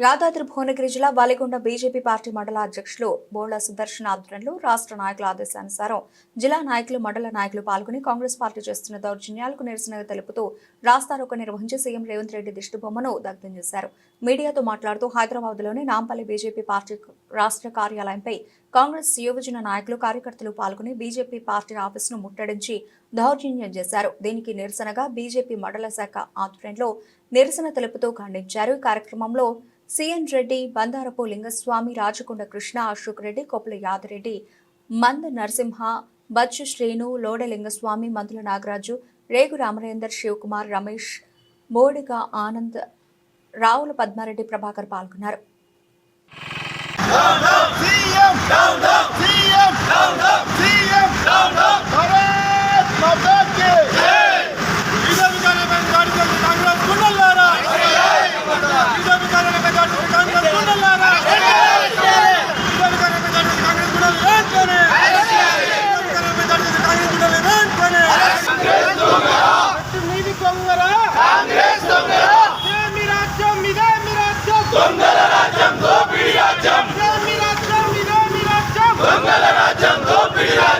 యాదాద్రి భువనగిరి జిల్లా బాలికొండ BJP party మండల అధ్యక్షులు బోళ్ళ సుదర్శన్ ఆధ్వర్యంలో రాష్ట్ర నాయకుల ఆదేశానుసారం జిల్లా నాయకులు మండల నాయకులు పాల్గొని కాంగ్రెస్ పార్టీ చేస్తున్న దౌర్జన్యాలకు నిరసన తెలుపుతూ రాస్తారోకో నిర్వహించి సీఎం రేవంత్ రెడ్డి దిష్టిబొమ్మను దగ్ధం చేశారు. మీడియాతో మాట్లాడుతూ హైదరాబాద్లోని నాంపల్లి బీజేపీ పార్టీ రాష్ట్ర కార్యాలయంపై కాంగ్రెస్ యువజన నాయకులు కార్యకర్తలు పాల్గొని బీజేపీ పార్టీ ఆఫీసును ముట్టడించి దౌర్జన్యం చేశారు. దీనికి నిరసనగా బీజేపీ మండల శాఖ ఆధ్వర్యంలో నిరసన తెలుపుతూ ఖండించారు. ఈ కార్యక్రమంలో సిఎన్ రెడ్డి బందారపు లింగస్వామి రాజకొండ కృష్ణ అశోక్ రెడ్డి కొప్పుల యాదిరెడ్డి మంద నరసింహ బచ్చు శ్రీను లోడ లింగస్వామి మందుల నాగరాజు రేగు రామరేందర్ శివకుమార్ రమేష్ బోడిగా ఆనంద్ రావుల పద్మారెడ్డి ప్రభాకర్ పాల్గొన్నారు.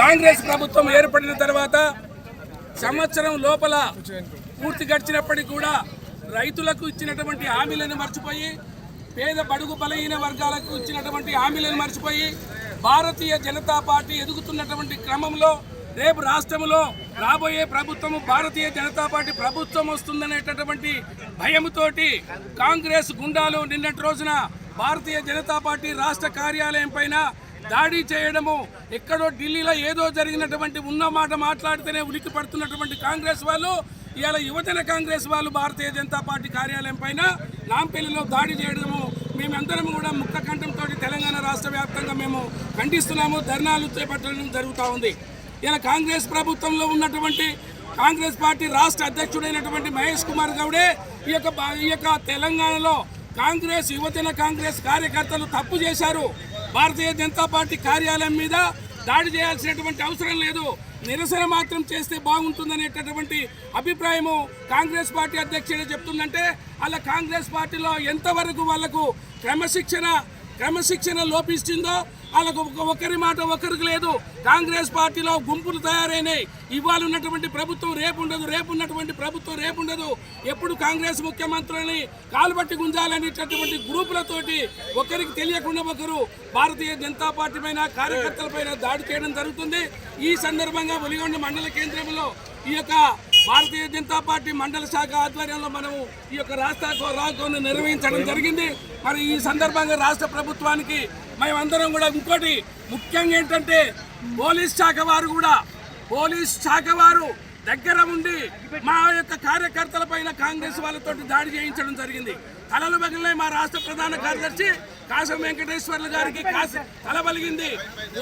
కాంగ్రెస్ ప్రభుత్వం ఏర్పడిన తర్వాత సంవత్సరం లోపల పూర్తి గడిచినప్పటికీ కూడా రైతులకు ఇచ్చినటువంటి హామీలను మర్చిపోయి పేద బడుగు బలహీన వర్గాలకు ఇచ్చినటువంటి హామీలను మర్చిపోయి భారతీయ జనతా పార్టీ ఎదుగుతున్నటువంటి క్రమంలో రేపు రాష్ట్రంలో రాబోయే ప్రభుత్వము భారతీయ జనతా పార్టీ ప్రభుత్వం వస్తుందనేటటువంటి భయముతోటి కాంగ్రెస్ గుండాలు నిన్నటి రోజున భారతీయ జనతా పార్టీ రాష్ట్ర కార్యాలయం పైన దాడి చేయడము ఎక్కడో ఢిల్లీలో ఏదో జరిగినటువంటి ఉన్న మాట మాట్లాడితేనే ఉనికి పడుతున్నటువంటి కాంగ్రెస్ వాళ్ళు ఇవాళ యువజన కాంగ్రెస్ వాళ్ళు భారతీయ జనతా పార్టీ కార్యాలయం పైన నాంపల్లిలో దాడి చేయడము మేమందరం కూడా ముక్త కంఠంతో తెలంగాణ రాష్ట్ర వ్యాప్తంగా మేము ఖండిస్తున్నాము ధర్నాలు చేపట్టడం జరుగుతూ ఉంది. ఇలా కాంగ్రెస్ ప్రభుత్వంలో ఉన్నటువంటి కాంగ్రెస్ పార్టీ రాష్ట్ర అధ్యక్షుడైనటువంటి మహేష్ కుమార్ గౌడే ఈ యొక్క ఈ యొక్క తెలంగాణలో కాంగ్రెస్ యువజన కాంగ్రెస్ కార్యకర్తలు తప్పు చేశారు. భారతీయ జనతా పార్టీ కార్యాలయం మీద దాడి చేయాల్సినటువంటి అవసరం లేదు. నిరసన మాత్రం చేస్తే బాగుంటుందనేటటువంటి అభిప్రాయము కాంగ్రెస్ పార్టీ అధ్యక్షుడు చెప్తుందంటే అలా కాంగ్రెస్ పార్టీలో ఎంతవరకు వాళ్ళకు క్రమశిక్షణ క్రమశిక్షణ లోపిస్తుందో వాళ్ళకు ఒకరి మాట ఒకరికి లేదు. కాంగ్రెస్ పార్టీలో గుంపులు తయారైనాయి. ఇవాళ ఉన్నటువంటి ప్రభుత్వం రేపు ఉండదు రేపు ఉన్నటువంటి ప్రభుత్వం రేపు ఉండదు. ఎప్పుడు కాంగ్రెస్ ముఖ్యమంత్రులని కాలుబట్టి గుంజాలనేటటువంటి గ్రూపులతోటి ఒకరికి తెలియకుండా ఒకరు భారతీయ జనతా పార్టీ పైన కార్యకర్తల పైన దాడి చేయడం జరుగుతుంది. ఈ సందర్భంగా ఒలిగొండ మండల కేంద్రంలో ఈ యొక్క భారతీయ జనతా పార్టీ మండల శాఖ ఆధ్వర్యంలో మనము ఈ యొక్క రాష్ట్ర రాజును నిర్వహించడం జరిగింది. మరి ఈ సందర్భంగా రాష్ట్ర ప్రభుత్వానికి మేమందరం కూడా ఇంకోటి ముఖ్యంగా ఏంటంటే పోలీస్ శాఖ వారు కూడా పోలీస్ శాఖ వారు దగ్గర ఉండి మా యొక్క కార్యకర్తల పైన కాంగ్రెస్ వాళ్ళతో దాడి చేయించడం జరిగింది. బగిలినాయి మా రాష్ట్ర ప్రధాన కార్యదర్శి కాసం వెంకటేశ్వర్లు గారికి కాసి తల బలిగింది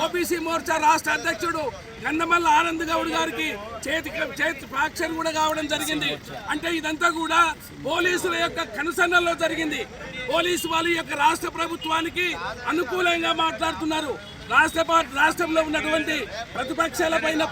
ఓబీసీ మోర్చా రాష్ట్ర అధ్యక్షుడు గంధమల్ల ఆనంద్ గౌడ్ గారికి చేతి చేతి ఫ్రాక్చర్ కూడా కావడం జరిగింది. అంటే ఇదంతా కూడా పోలీసుల యొక్క కనుసన్నల్లో జరిగింది. పోలీసు వాళ్ళు యొక్క రాష్ట్ర ప్రభుత్వానికి అనుకూలంగా మాట్లాడుతున్నారు. రాష్ట్ర పార్టీ రాష్ట్రంలో ఉన్నటువంటి ప్రతిపక్షాల పైన